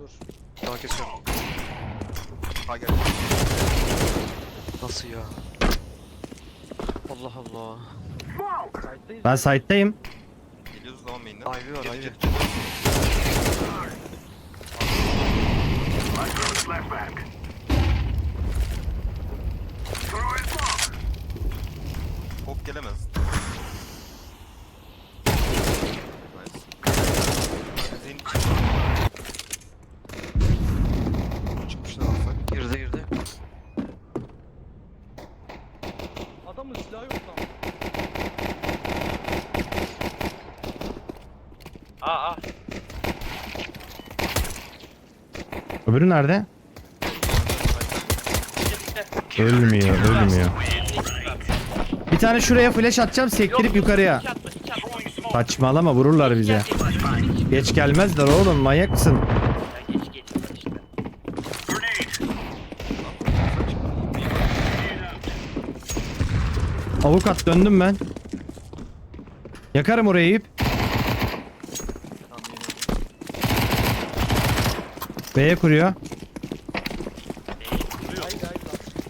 Dur. Daha kesiyorum. Ha gel. Nasıl ya? Allah Allah. Kayıttayız. Ben site'dayım. Geliyoruz zaman main'den. Ivy var Ivy. Hop gelemez. Nice. Zeyn Çıkmışlar alsak. Girdi girdi. Adamın silahı yok lan. Aa aa. Öbürü nerede? Ölmüyor, ölmüyor. Bir tane şuraya flash atacağım, sektirip yukarıya. Saçmalama vururlar bize. Geç gelmezler oğlum, manyak mısın? Avukat döndüm ben. Yakarım orayı ip. Tamam yeni. B'ye kuruyor.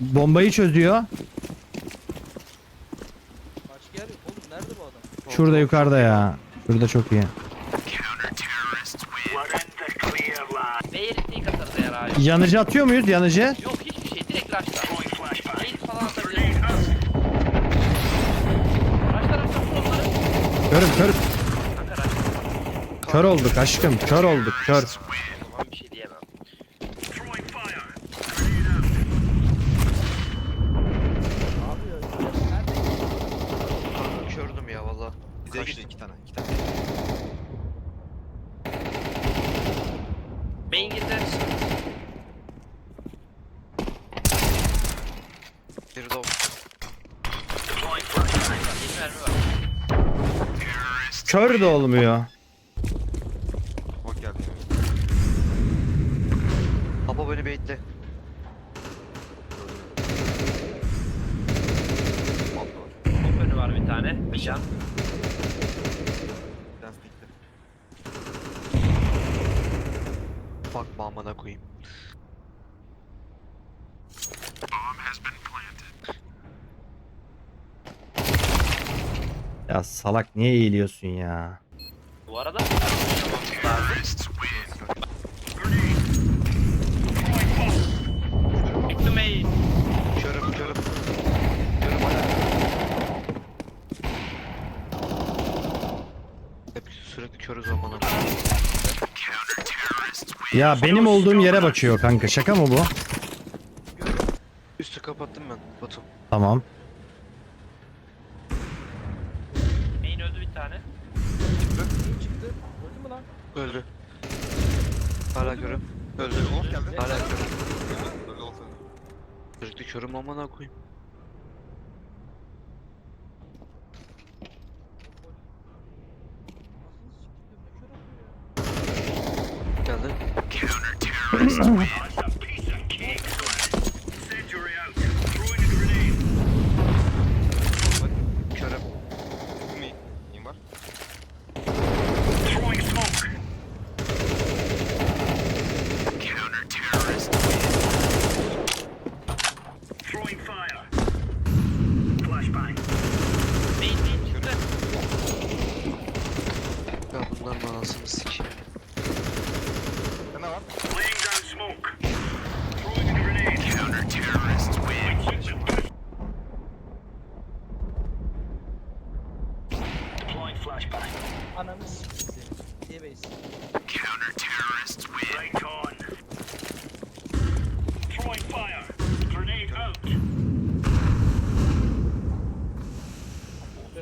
Bombayı çözüyor. Şurada yukarıda ya. Şurada çok iyi. Yanıcı atıyor muyuz yanıcı? Yok hiçbir şey direkt rush'lar. Değil falan atabiliriz. Rush'lar vur onları. Körüm kör. Kanka rush. Kör olduk aşkım. Kör olduk kör. Tamam bir şey diyemem. Abi ya. Nerede? Kanka kördüm ya valla. Bize Kaçtı. gitti iki tane. iki tane. Main girdi. Bir dog. Bir mermi var. Kör de olmuyor. Bak geldi. Baba beni baitle. Top önü var bir tane. Bir amına koyayım. Ya salak niye eğiliyorsun ya? Bu arada Ya benim olduğum yere bakıyor kanka. Şaka mı bu? Üstü kapattım ben Batu. Tamam. Main öldü bir tane. Çıktı? Öldü mü lan? Öldü. Hala körüm. Öldü. Hala olsa. Sürekli körüm amına koyayım. Nasıl siktir ne kör atıyor ya? Geldi. Bak. Körüm. Mi? Neyim var? Main main çıktı. Ya bunların anasını sikeyim. Ne var? Ananı siktir seni. Diyemeyiz.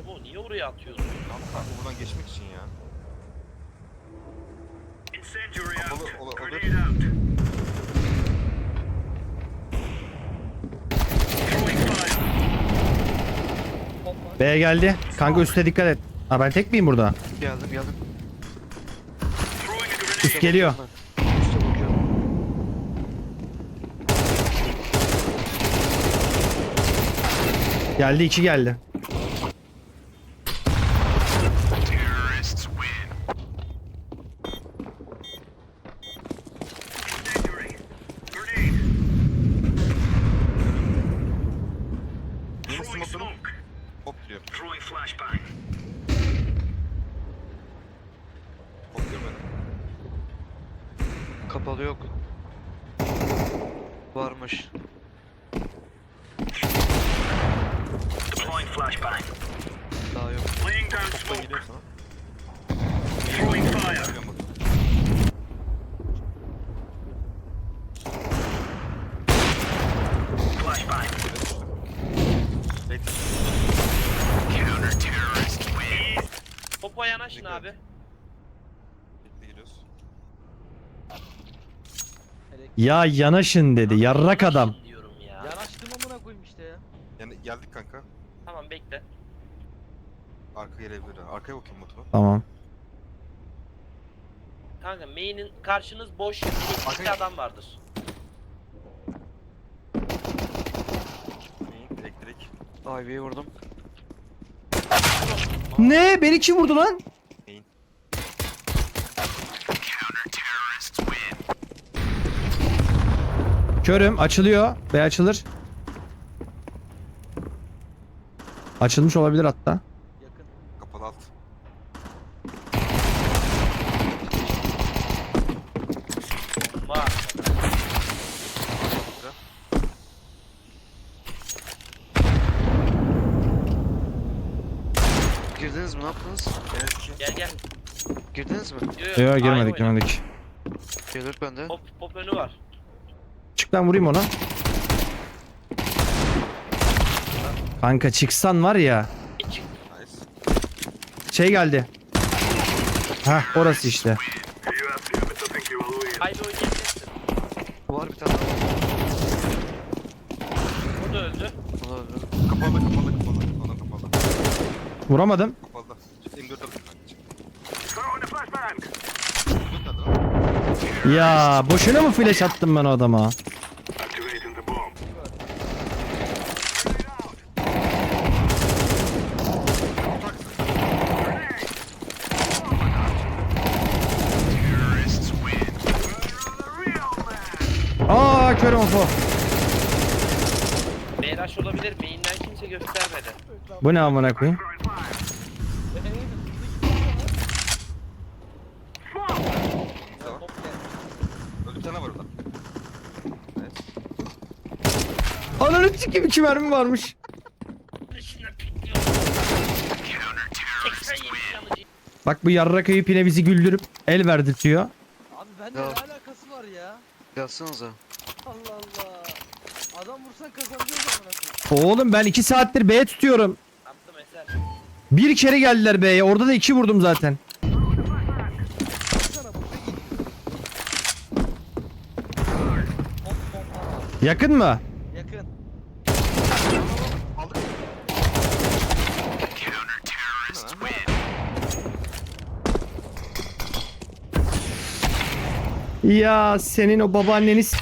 Bu niye oraya atıyorsun? Kanka buradan geçmek için ya. Kapalı ola, olur. Bomba. B geldi. Kanka üste dikkat et. Ha ben tek miyim burada? Geldim geldim. Üst geliyor. Üste bakıyorum. Geldi iki geldi. Yeni smoke'unu hop diyor. Throwing flashbang. Kapalı yok. Varmış. Daha yok. Ben gidiyorum sana. Geliyorum bak. Bekle. Popo yanaşın abi. Bekle geliyoruz. Ya yanaşın dedi. Yarrak adam. Diyorum ya. Yanaştım amına koyayım işte ya. Yani geldik kanka. Tamam bekle. Arka gelebilir. ha. Arkaya bakayım motoru. Tamam. Kanka main'in karşınız boş. Bir Arkaya- adam vardır. Elektrik. Ivy'yi vurdum. Ne? Beni kim vurdu lan? Körüm. Açılıyor. B açılır. Açılmış olabilir hatta. Yakın. Kapalı alt. Bomba. Girdiniz mi? Ne yaptınız? Gel gel. Girdiniz mi? Yo, Yok Aynı girmedik oyna. girmedik. Gelir bende. Pop, pop önü var. Ben vurayım ona. Kanka çıksan var ya. Şey geldi. Hah orası işte. Haydi oynayabilirsin. Var bir tane daha var. O da öldü. Onu öldü. Kapalı kapalı kapalı. Ona kapalı. Vuramadım. Kapalı. M4 alın kanka. çık. M4 nerede lan? Ya boşuna mı flash attım ben o adama? Aa körüm ofo. Beyraş olabilir. Main'den kimse göstermedi. Bu ne amına koyayım? Tamam. Öldü bir tane var orada. Evet. Ananı sikeyim iki mermi varmış. Dışına pikliyor. 80 yemiş yanıcı. Bak bu yarrak ayıp yine bizi güldürüp el verdirtiyor. Abi bende ne alakası var ya? Yazsanıza. Allah Allah. Adam vursan kazanacağız amına koyayım. Oğlum ben iki saattir B tutuyorum. Attım eser. Bir kere geldiler B'ye. Orada da iki vurdum zaten. Baksana boşa gidiyor. Hop hop Yakın mı? Yakın. Aldık. Ya senin o babaanneniz.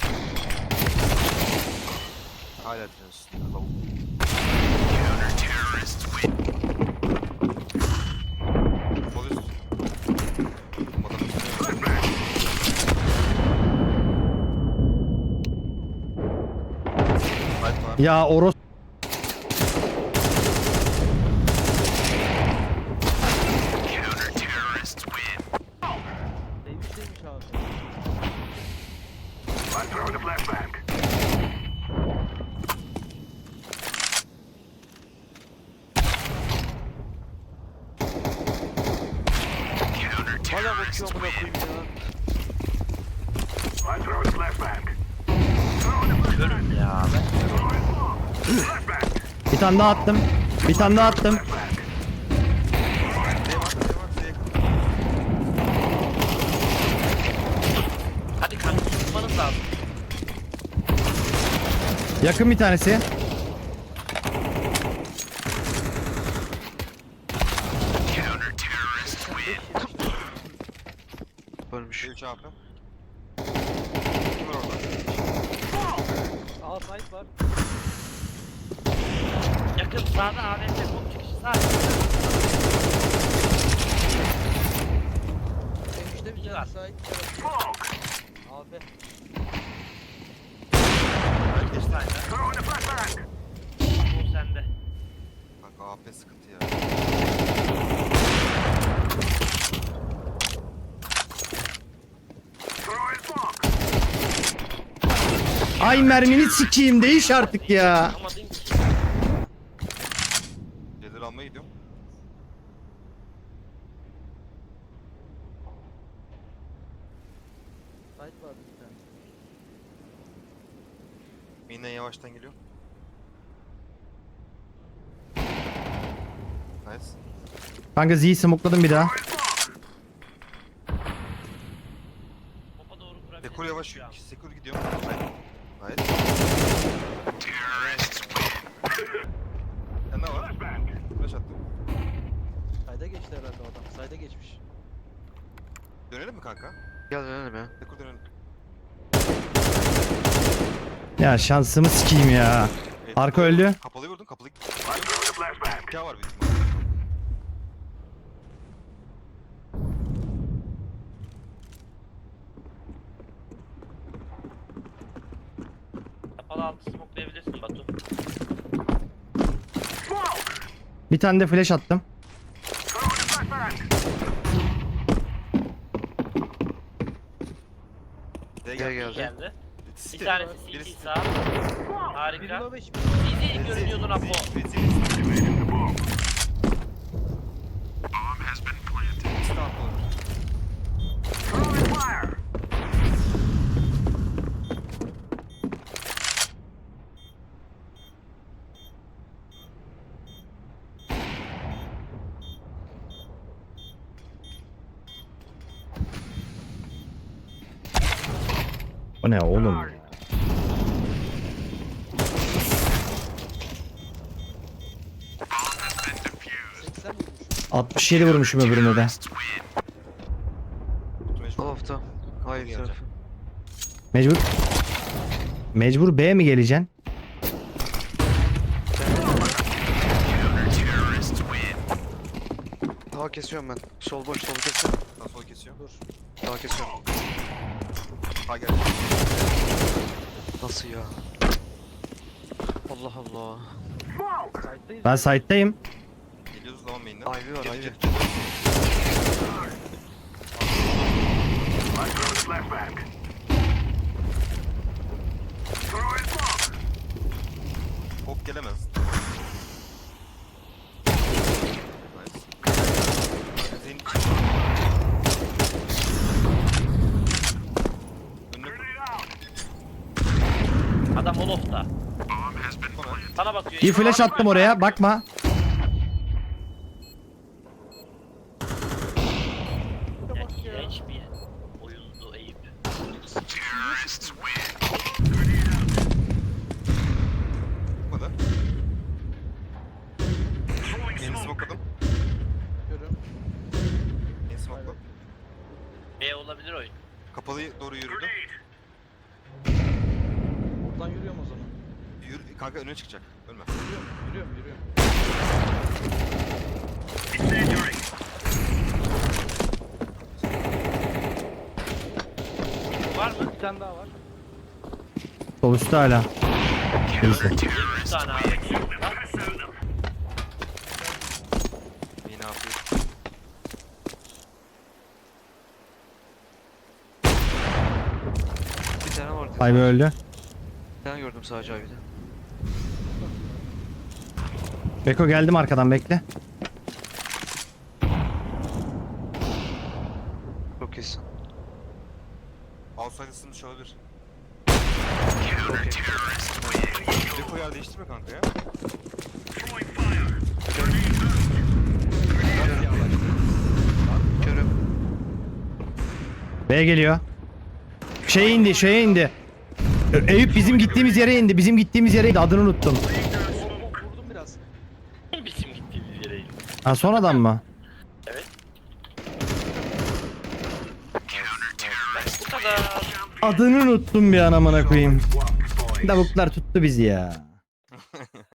Ya oros. Neymiş neymiş abi. Hala bakıyor amına koyayım ya. Görün ya. Ben Bir tane daha attım. Bir tane daha attım. Hadi kanka tutmanız lazım. Yakın bir tanesi. Ölmüş. 3 AP. Kim var orada? Aa site var. Yakın sağda AWP pop çıkışı sağ. Demişte bir tane var. site. Abi. Öldü sağda. Bu sende. Kanka AP sıkıntı ya. Ay mermini sikeyim değiş artık ya. Anlamadın ki. Şeyleri almaya gidiyorum. Sait var bir tane. Yine yavaştan geliyor. Nice. Kanka Z'yi smokladım bir daha. Topa doğru Sekur yavaş an. Sekur gidiyor. Hayır. Hayır. Sen ne var? Flash attım. Sayda geçti herhalde o adam. Sayda geçmiş. Dönelim mi kanka? Gel dönelim ya. Sekur dönelim. Ya şansımı sikeyim ya. Arka öldü. vurdun, Kapalıyı vurdun kapalıyı. Hikaye var büyük ihtimalle. Kapalı altı smoklayabilirsin Batu. Bir tane de flash attım. D'ye Gel gel. geldi. Geldi. Bir tanesi CT sağ. Harika. low 5 CT görünüyordun Apo. O ne oğlum ya? seksen vurmuş. 67 vurmuşum öbürüne de. Alafta. Hayır tarafı. Mecbur. Mecbur B'ye mi geleceksin? Daha kesiyorum ben. Sol boş sol kesiyorum. Sağ sol kesiyor. Dur. Daha kesiyorum. Ha geldi. Nasıl ya? Allah Allah. Ben site'dayım. Geliyoruz zaman main'den. Ivy var Ivy. Hop gelemez. Nice. Senin için. Önüne Sonra Sana bakıyor. Bir flash attım oraya bakma. Ya iğrenç bir oyundu Eyüp. bu kadar. Yeni smokladım. Görüyorum. Yeni smokladım. B olabilir oyun. Kapalıya doğru yürüdü. Oradan yürüyorum o zaman. Yürü, kanka önüne çıkacak. Ölme. Yürüyorum, yürüyorum, yürüyorum. Var mı? Bir tane daha var. Sol üstte hala. Neyse. 3 tane abi. Yine afiyet. Bir tane öldü. Gördüm sadece Ivy'de. Beko geldim arkadan bekle. Çok iyisin. Outside ısınmış olabilir. Çok iyi. Depo yer değiştirme kanka ya. Körüm. B geliyor. Şeye indi şeye indi. Eyüp bizim gittiğimiz yere indi. Bizim gittiğimiz yere indi. Adını unuttum. Vurdum biraz. Bizim gittiğimiz yere indi. Ha son adam mı? Bu kadar. Adını unuttum bir an amına koyayım. Davuklar tuttu bizi ya.